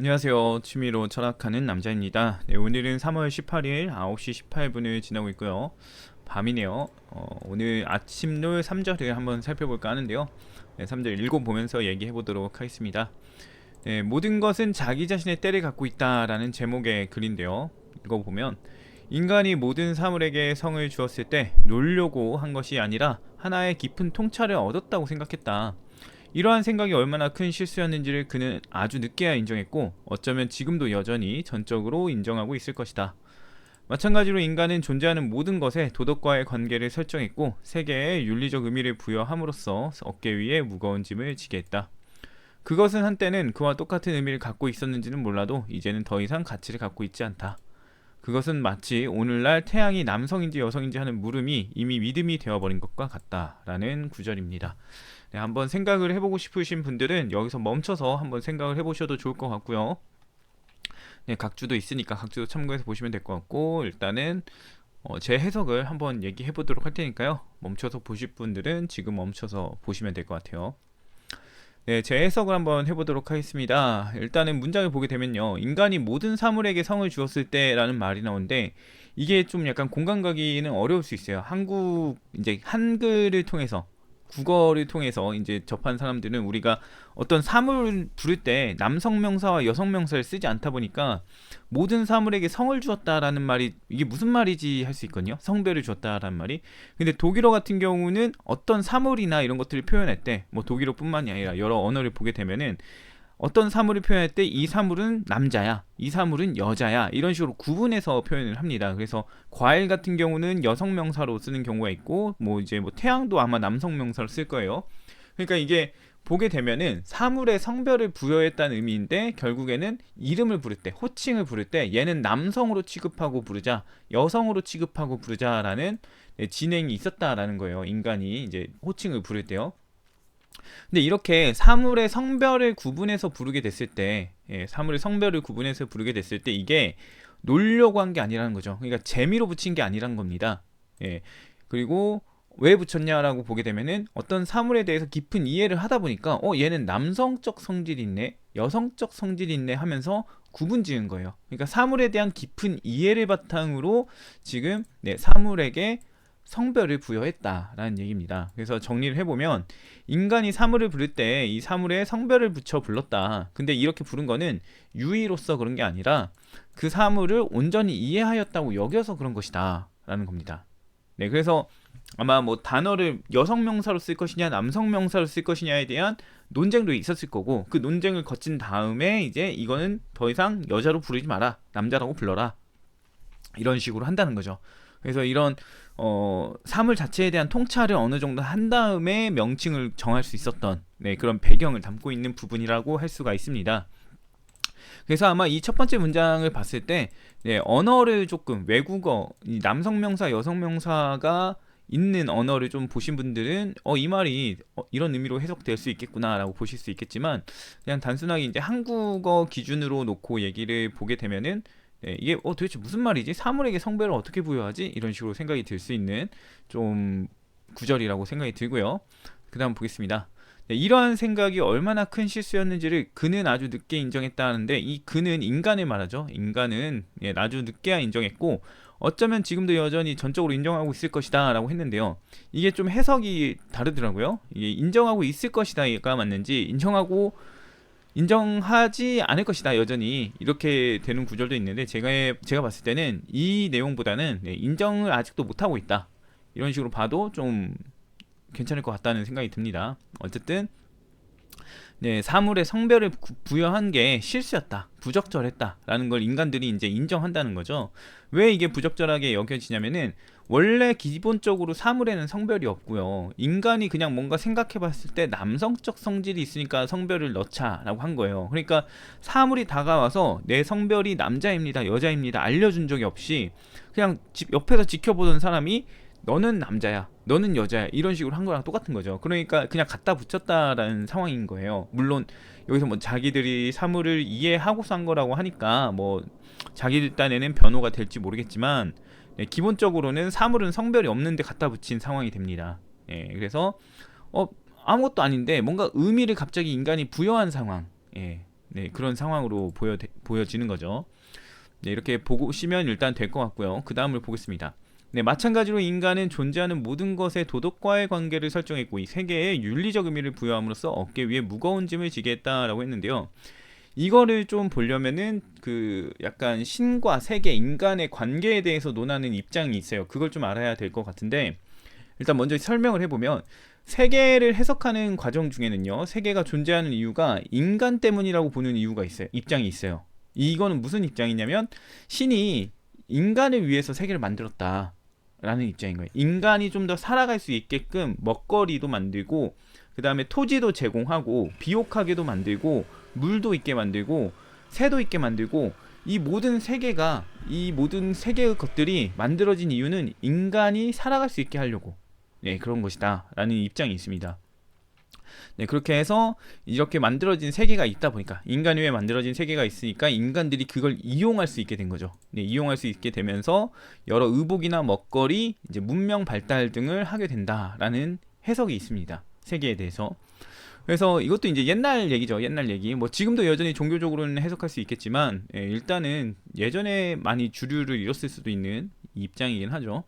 안녕하세요. 취미로 철학하는 남자입니다. 네, 오늘은 3월 18일 9시 18분을 지나고 있고요. 밤이네요. 어, 오늘 아침롤 3절을 한번 살펴볼까 하는데요. 네, 3절 읽어보면서 얘기해 보도록 하겠습니다. 네, 모든 것은 자기 자신의 때를 갖고 있다라는 제목의 글인데요. 읽어보면 인간이 모든 사물에게 성을 주었을 때 놀려고 한 것이 아니라 하나의 깊은 통찰을 얻었다고 생각했다. 이러한 생각이 얼마나 큰 실수였는지를 그는 아주 늦게야 인정했고 어쩌면 지금도 여전히 전적으로 인정하고 있을 것이다. 마찬가지로 인간은 존재하는 모든 것에 도덕과의 관계를 설정했고 세계에 윤리적 의미를 부여함으로써 어깨 위에 무거운 짐을 지게 했다. 그것은 한때는 그와 똑같은 의미를 갖고 있었는지는 몰라도 이제는 더 이상 가치를 갖고 있지 않다. 그것은 마치 오늘날 태양이 남성인지 여성인지 하는 물음이 이미 믿음이 되어버린 것과 같다라는 구절입니다. 네, 한번 생각을 해보고 싶으신 분들은 여기서 멈춰서 한번 생각을 해보셔도 좋을 것 같고요. 네, 각주도 있으니까 각주도 참고해서 보시면 될 것 같고 일단은 어, 제 해석을 한번 얘기해 보도록 할 테니까요. 멈춰서 보실 분들은 지금 멈춰서 보시면 될 것 같아요. 네, 제 해석을 한번 해보도록 하겠습니다. 일단은 문장을 보게 되면요. 인간이 모든 사물에게 성을 주었을 때라는 말이 나오는데, 이게 좀 약간 공감 가기는 어려울 수 있어요. 한국, 이제 한글을 통해서, 국어를 통해서 이제 접한 사람들은 우리가 어떤 사물을 부를 때 남성 명사와 여성 명사를 쓰지 않다 보니까 모든 사물에게 성을 주었다라는 말이 이게 무슨 말이지 할 수 있거든요. 성별을 주었다라는 말이. 근데 독일어 같은 경우는 어떤 사물이나 이런 것들을 표현할 때 뭐 독일어뿐만이 아니라 여러 언어를 보게 되면은 어떤 사물을 표현할 때 이 사물은 남자야, 이 사물은 여자야 이런 식으로 구분해서 표현을 합니다. 그래서 과일 같은 경우는 여성 명사로 쓰는 경우가 있고 뭐 이제 뭐 태양도 아마 남성 명사로 쓸 거예요. 그러니까 이게 보게 되면은 사물의 성별을 부여했다는 의미인데 결국에는 이름을 부를 때 호칭을 부를 때 얘는 남성으로 취급하고 부르자 여성으로 취급하고 부르자라는 네, 진행이 있었다라는 거예요. 인간이 이제 호칭을 부를 때요. 근데 이렇게 사물의 성별을 구분해서 부르게 됐을 때, 예, 사물의 성별을 구분해서 부르게 됐을 때 이게 놀려고 한 게 아니라는 거죠. 그러니까 재미로 붙인 게 아니란 겁니다. 예. 그리고 왜 붙였냐라고 보게 되면은 어떤 사물에 대해서 깊은 이해를 하다 보니까 어 얘는 남성적 성질이 있네, 여성적 성질이 있네 하면서 구분 지은 거예요. 그러니까 사물에 대한 깊은 이해를 바탕으로 지금 네, 사물에게 성별을 부여했다라는 얘기입니다. 그래서 정리를 해보면 인간이 사물을 부를 때 이 사물에 성별을 붙여 불렀다. 근데 이렇게 부른 거는 유의로서 그런 게 아니라 그 사물을 온전히 이해하였다고 여겨서 그런 것이다. 라는 겁니다. 네, 그래서 아마 뭐 단어를 여성 명사로 쓸 것이냐 남성 명사로 쓸 것이냐에 대한 논쟁도 있었을 거고 그 논쟁을 거친 다음에 이제 이거는 더 이상 여자로 부르지 마라 남자라고 불러라 이런 식으로 한다는 거죠. 그래서 이런 어, 사물 자체에 대한 통찰을 어느 정도 한 다음에 명칭을 정할 수 있었던 네, 그런 배경을 담고 있는 부분이라고 할 수가 있습니다. 그래서 아마 이 첫 번째 문장을 봤을 때 네, 언어를 조금 외국어, 남성 명사, 여성 명사가 있는 언어를 좀 보신 분들은 어 이 말이 어, 이런 의미로 해석될 수 있겠구나라고 보실 수 있겠지만 그냥 단순하게 이제 한국어 기준으로 놓고 얘기를 보게 되면은 네, 이게 어 도대체 무슨 말이지? 사물에게 성별을 어떻게 부여하지? 이런 식으로 생각이 들 수 있는 좀 구절이라고 생각이 들고요. 그다음 보겠습니다. 네, 이러한 생각이 얼마나 큰 실수였는지를 그는 아주 늦게 인정했다는데 이 그는 인간을 말하죠. 인간은 예, 아주 늦게야 인정했고 어쩌면 지금도 여전히 전적으로 인정하고 있을 것이다라고 했는데요. 이게 좀 해석이 다르더라고요. 이게 인정하고 있을 것이다가 맞는지 인정하고 인정하지 않을 것이다 여전히 이렇게 되는 구절도 있는데 제가 제가 봤을 때는 이 내용보다는 네, 인정을 아직도 못 하고 있다 이런 식으로 봐도 좀 괜찮을 것 같다는 생각이 듭니다. 어쨌든 네, 사물의 성별을 부여한 게 실수였다. 부적절했다라는 걸 인간들이 이제 인정한다는 거죠. 왜 이게 부적절하게 여겨지냐면은 원래 기본적으로 사물에는 성별이 없고요. 인간이 그냥 뭔가 생각해 봤을 때 남성적 성질이 있으니까 성별을 넣자라고 한 거예요. 그러니까 사물이 다가와서 내 성별이 남자입니다, 여자입니다 알려준 적이 없이 그냥 옆에서 지켜보던 사람이 너는 남자야, 너는 여자야 이런 식으로 한 거랑 똑같은 거죠. 그러니까 그냥 갖다 붙였다라는 상황인 거예요. 물론 여기서 뭐 자기들이 사물을 이해하고서 한 거라고 하니까 뭐 자기들 딴에는 변호가 될지 모르겠지만 예, 기본적으로는 사물은 성별이 없는데 갖다 붙인 상황이 됩니다. 예, 그래서 어, 아무것도 아닌데 뭔가 의미를 갑자기 인간이 부여한 상황. 예, 네, 그런 상황으로 보여 보여지는 거죠. 네, 이렇게 보시면 일단 될 것 같고요. 그 다음을 보겠습니다. 네, 마찬가지로 인간은 존재하는 모든 것에 도덕과의 관계를 설정했고 이 세계에 윤리적 의미를 부여함으로써 어깨 위에 무거운 짐을 지게 했다라고 했는데요. 이거를 좀 보려면은 그 약간 신과 세계, 인간의 관계에 대해서 논하는 입장이 있어요. 그걸 좀 알아야 될 것 같은데 일단 먼저 설명을 해보면 세계를 해석하는 과정 중에는요, 세계가 존재하는 이유가 인간 때문이라고 보는 이유가 있어요. 입장이 있어요. 이거는 무슨 입장이냐면 신이 인간을 위해서 세계를 만들었다. 라는 입장인 거예요. 인간이 좀 더 살아갈 수 있게끔 먹거리도 만들고 그 다음에 토지도 제공하고 비옥하게도 만들고 물도 있게 만들고 새도 있게 만들고 이 모든 세계가 이 모든 세계의 것들이 만들어진 이유는 인간이 살아갈 수 있게 하려고 네 그런 것이다라는 입장이 있습니다. 네, 그렇게 해서 이렇게 만들어진 세계가 있다 보니까 인간 위에 만들어진 세계가 있으니까 인간들이 그걸 이용할 수 있게 된 거죠. 네, 이용할 수 있게 되면서 여러 의복이나 먹거리, 이제 문명 발달 등을 하게 된다라는 해석이 있습니다. 세계에 대해서. 그래서 이것도 이제 옛날 얘기죠. 옛날 얘기. 뭐 지금도 여전히 종교적으로는 해석할 수 있겠지만 예, 일단은 예전에 많이 주류를 잃었을 수도 있는 입장이긴 하죠.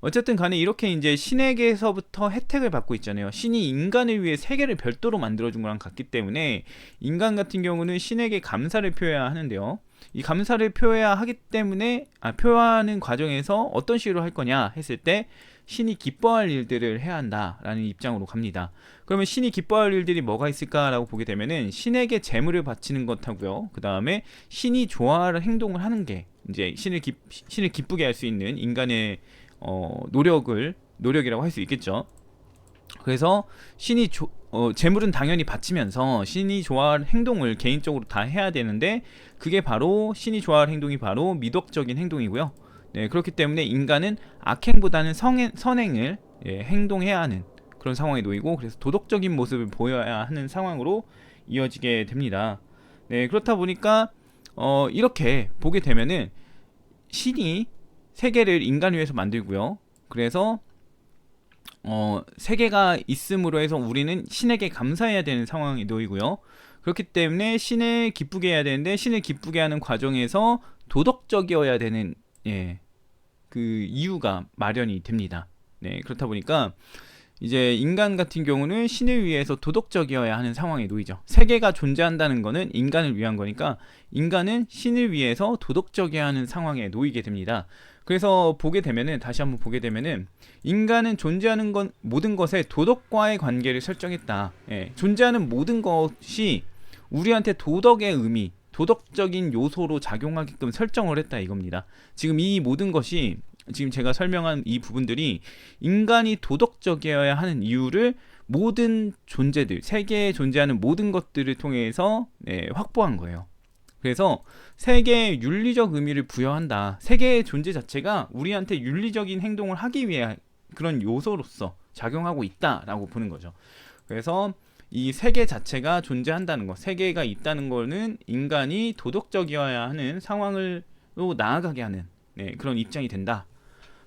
어쨌든 간에 이렇게 이제 신에게서부터 혜택을 받고 있잖아요. 신이 인간을 위해 세계를 별도로 만들어준 거랑 같기 때문에 인간 같은 경우는 신에게 감사를 표해야 하는데요. 이 감사를 표해야 하기 때문에 아, 표하는 과정에서 어떤 식으로 할 거냐 했을 때 신이 기뻐할 일들을 해야 한다라는 입장으로 갑니다. 그러면 신이 기뻐할 일들이 뭐가 있을까라고 보게 되면은 신에게 재물을 바치는 것하고요. 그 다음에 신이 좋아할 행동을 하는 게 이제 신을 기, 신을 기쁘게 할 수 있는 인간의 어, 노력을 노력이라고 할 수 있겠죠. 그래서 신이 조, 어, 재물은 당연히 바치면서 신이 좋아할 행동을 개인적으로 다 해야 되는데 그게 바로 신이 좋아할 행동이 바로 미덕적인 행동이고요. 네, 그렇기 때문에 인간은 악행보다는 성행, 선행을 예, 행동해야 하는 그런 상황에 놓이고 그래서 도덕적인 모습을 보여야 하는 상황으로 이어지게 됩니다. 네, 그렇다 보니까 어, 이렇게 보게 되면은 신이 세계를 인간 위해서 만들고요. 그래서 어, 세계가 있음으로 해서 우리는 신에게 감사해야 되는 상황이 놓이고요. 그렇기 때문에 신을 기쁘게 해야 되는데 신을 기쁘게 하는 과정에서 도덕적이어야 되는 예, 그 이유가 마련이 됩니다. 네, 그렇다 보니까 이제 인간 같은 경우는 신을 위해서 도덕적이어야 하는 상황에 놓이죠. 세계가 존재한다는 거는 인간을 위한 거니까 인간은 신을 위해서 도덕적이어야 하는 상황에 놓이게 됩니다. 그래서 보게 되면은 다시 한번 보게 되면은 인간은 존재하는 건 모든 것에 도덕과의 관계를 설정했다. 예, 존재하는 모든 것이 우리한테 도덕의 의미, 도덕적인 요소로 작용하게끔 설정을 했다 이겁니다. 지금 이 모든 것이 지금 제가 설명한 이 부분들이 인간이 도덕적이어야 하는 이유를 모든 존재들, 세계에 존재하는 모든 것들을 통해서 네, 확보한 거예요. 그래서 세계에 윤리적 의미를 부여한다. 세계의 존재 자체가 우리한테 윤리적인 행동을 하기 위해 그런 요소로서 작용하고 있다라고 보는 거죠. 그래서 이 세계 자체가 존재한다는 것, 세계가 있다는 거는 인간이 도덕적이어야 하는 상황으로 나아가게 하는 네, 그런 입장이 된다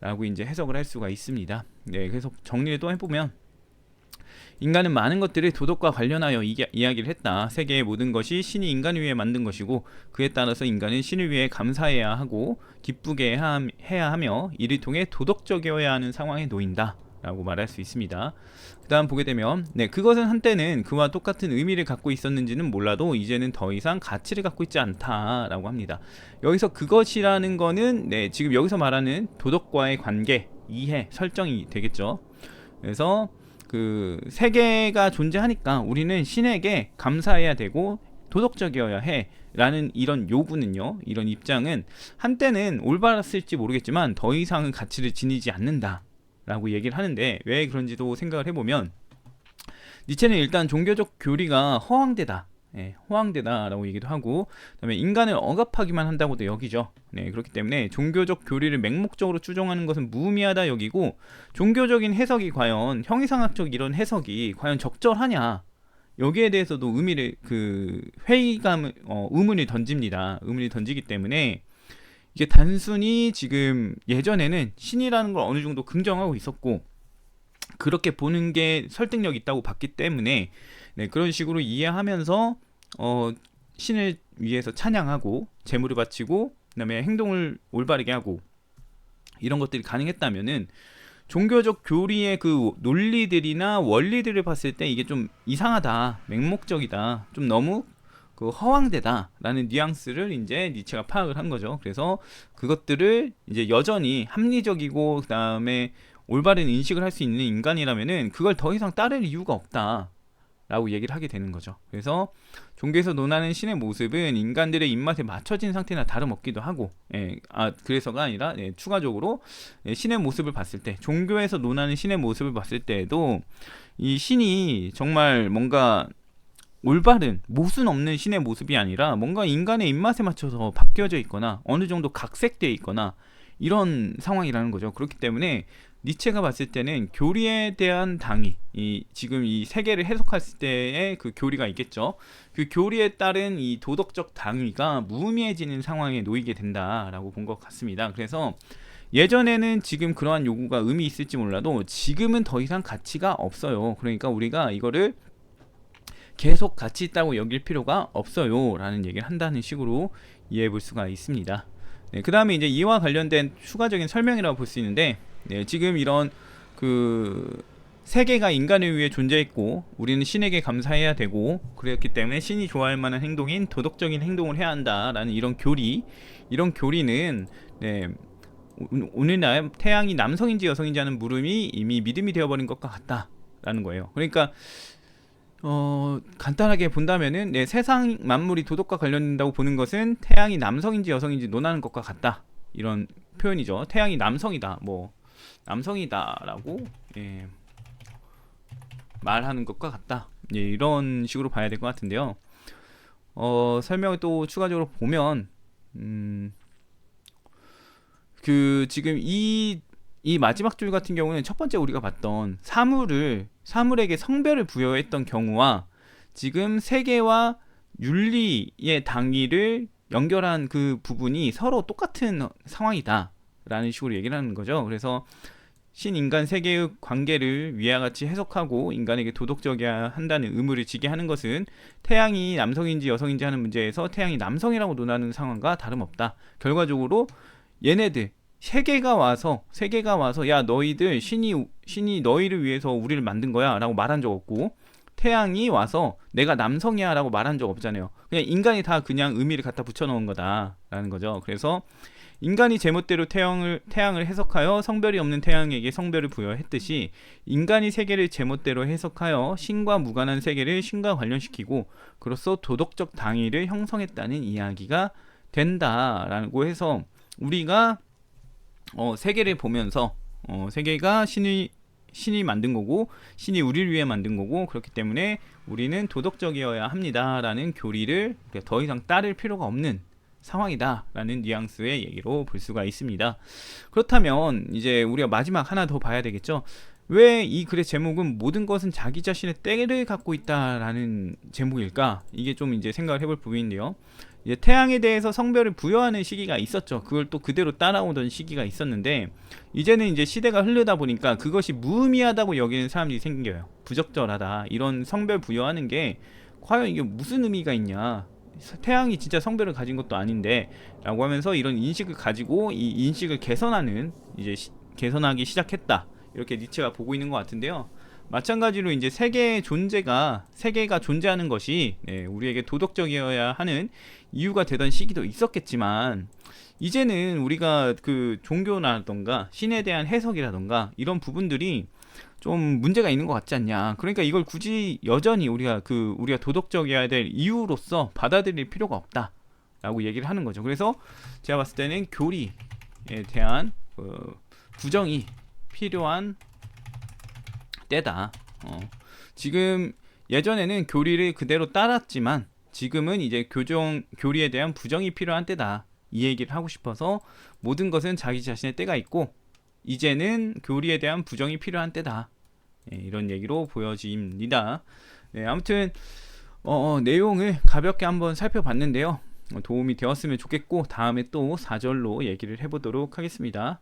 라고 이제 해석을 할 수가 있습니다. 네, 그래서 정리를 또 해보면 인간은 많은 것들을 도덕과 관련하여 이, 이야기를 했다. 세계의 모든 것이 신이 인간을 위해 만든 것이고 그에 따라서 인간은 신을 위해 감사해야 하고 기쁘게 해야 하며 이를 통해 도덕적이어야 하는 상황에 놓인다. 라고 말할 수 있습니다. 그 다음 보게 되면 네 그것은 한때는 그와 똑같은 의미를 갖고 있었는지는 몰라도 이제는 더 이상 가치를 갖고 있지 않다라고 합니다. 여기서 그것이라는 거는 네 지금 여기서 말하는 도덕과의 관계, 이해, 설정이 되겠죠. 그래서 그 세계가 존재하니까 우리는 신에게 감사해야 되고 도덕적이어야 해 라는 이런 요구는요, 이런 입장은 한때는 올바랐을지 모르겠지만 더 이상은 가치를 지니지 않는다 라고 얘기를 하는데 왜 그런지도 생각을 해보면 니체는 일단 종교적 교리가 허황되다. 예, 호황되다라고 얘기도 하고 그다음에 인간을 억압하기만 한다고도 여기죠. 네, 그렇기 때문에 종교적 교리를 맹목적으로 추종하는 것은 무의미하다 여기고 종교적인 해석이 과연 형이상학적 이런 해석이 과연 적절하냐 여기에 대해서도 의미를 그 회의감 어, 의문을 던집니다. 의문을 던지기 때문에 이게 단순히 지금 예전에는 신이라는 걸 어느 정도 긍정하고 있었고 그렇게 보는 게 설득력 있다고 봤기 때문에 네, 그런 식으로 이해하면서 어, 신을 위해서 찬양하고 재물을 바치고 그다음에 행동을 올바르게 하고 이런 것들이 가능했다면은 종교적 교리의 그 논리들이나 원리들을 봤을 때 이게 좀 이상하다, 맹목적이다, 좀 너무 그 허황되다라는 뉘앙스를 이제 니체가 파악을 한 거죠. 그래서 그것들을 이제 여전히 합리적이고 그다음에 올바른 인식을 할 수 있는 인간이라면은 그걸 더 이상 따를 이유가 없다. 라고 얘기를 하게 되는 거죠. 그래서 종교에서 논하는 신의 모습은 인간들의 입맛에 맞춰진 상태나 다름없기도 하고, 예, 아, 그래서가 아니라, 예, 추가적으로 예, 신의 모습을 봤을 때, 종교에서 논하는 신의 모습을 봤을 때에도 이 신이 정말 뭔가 올바른 모순 없는 신의 모습이 아니라 뭔가 인간의 입맛에 맞춰서 바뀌어져 있거나 어느 정도 각색되어 있거나 이런 상황이라는 거죠. 그렇기 때문에 니체가 봤을 때는 교리에 대한 당위, 이 지금 이 세계를 해석했을 때의 그 교리가 있겠죠. 그 교리에 따른 이 도덕적 당위가 무의미해지는 상황에 놓이게 된다라고 본 것 같습니다. 그래서 예전에는 지금 그러한 요구가 의미 있을지 몰라도 지금은 더 이상 가치가 없어요. 그러니까 우리가 이거를 계속 가치 있다고 여길 필요가 없어요 라는 얘기를 한다는 식으로 이해해 볼 수가 있습니다. 네, 그 다음에 이제 이와 관련된 추가적인 설명이라고 볼 수 있는데 네, 지금 이런 그 세계가 인간을 위해 존재했고 우리는 신에게 감사해야 되고 그랬기 때문에 신이 좋아할 만한 행동인 도덕적인 행동을 해야 한다라는 이런 교리 이런 교리는 네, 오- 오늘날 태양이 남성인지 여성인지 하는 물음이 이미 믿음이 되어버린 것과 같다라는 거예요. 그러니까 어 간단하게 본다면은 네, 세상 만물이 도덕과 관련된다고 보는 것은 태양이 남성인지 여성인지 논하는 것과 같다 이런 표현이죠. 태양이 남성이다 뭐 남성이다라고 예, 말하는 것과 같다 예, 이런 식으로 봐야 될 것 같은데요. 어 설명을 또 추가적으로 보면 음, 그 지금 이 이 마지막 줄 같은 경우는 첫 번째 우리가 봤던 사물을 사물에게 성별을 부여했던 경우와 지금 세계와 윤리의 당위를 연결한 그 부분이 서로 똑같은 상황이다라는 식으로 얘기를 하는 거죠. 그래서 신인간 세계의 관계를 위와 같이 해석하고 인간에게 도덕적이어야 한다는 의무를 지게 하는 것은 태양이 남성인지 여성인지 하는 문제에서 태양이 남성이라고 논하는 상황과 다름없다. 결과적으로 얘네들 세계가 와서 세계가 와서 야 너희들 신이 신이 너희를 위해서 우리를 만든 거야라고 말한 적 없고 태양이 와서 내가 남성이야라고 말한 적 없잖아요. 그냥 인간이 다 그냥 의미를 갖다 붙여 놓은 거다라는 거죠. 그래서 인간이 제멋대로 태양을 태양을 해석하여 성별이 없는 태양에게 성별을 부여했듯이 인간이 세계를 제멋대로 해석하여 신과 무관한 세계를 신과 관련시키고 그로써 도덕적 당위를 형성했다는 이야기가 된다라고 해서 우리가 어, 세계를 보면서 어, 세계가 신이 신이 만든 거고 신이 우리를 위해 만든 거고 그렇기 때문에 우리는 도덕적이어야 합니다라는 교리를 더 이상 따를 필요가 없는 상황이다라는 뉘앙스의 얘기로 볼 수가 있습니다. 그렇다면 이제 우리가 마지막 하나 더 봐야 되겠죠. 왜 이 글의 제목은 모든 것은 자기 자신의 때를 갖고 있다라는 제목일까? 이게 좀 이제 생각을 해볼 부분인데요. 이제 태양에 대해서 성별을 부여하는 시기가 있었죠. 그걸 또 그대로 따라오던 시기가 있었는데 이제는 이제 시대가 흐르다 보니까 그것이 무의미하다고 여기는 사람들이 생겨요. 부적절하다. 이런 성별 부여하는 게 과연 이게 무슨 의미가 있냐? 태양이 진짜 성별을 가진 것도 아닌데 라고 하면서 이런 인식을 가지고 이 인식을 개선하는 이제 시- 개선하기 시작했다. 이렇게 니체가 보고 있는 것 같은데요. 마찬가지로 이제 세계의 존재가 세계가 존재하는 것이 네, 우리에게 도덕적이어야 하는 이유가 되던 시기도 있었겠지만 이제는 우리가 그 종교라던가 신에 대한 해석이라던가 이런 부분들이 좀 문제가 있는 것 같지 않냐. 그러니까 이걸 굳이 여전히 우리가 그 우리가 도덕적이어야 될 이유로서 받아들일 필요가 없다 라고 얘기를 하는 거죠. 그래서 제가 봤을 때는 교리에 대한 그 부정이 필요한 때다. 어. 지금 예전에는 교리를 그대로 따랐지만 지금은 이제 교정 교리에 대한 부정이 필요한 때다. 이 얘기를 하고 싶어서 모든 것은 자기 자신의 때가 있고 이제는 교리에 대한 부정이 필요한 때다. 예, 이런 얘기로 보여집니다. 네, 아무튼 어, 어, 내용을 가볍게 한번 살펴봤는데요. 어, 도움이 되었으면 좋겠고 다음에 또 4절로 얘기를 해보도록 하겠습니다.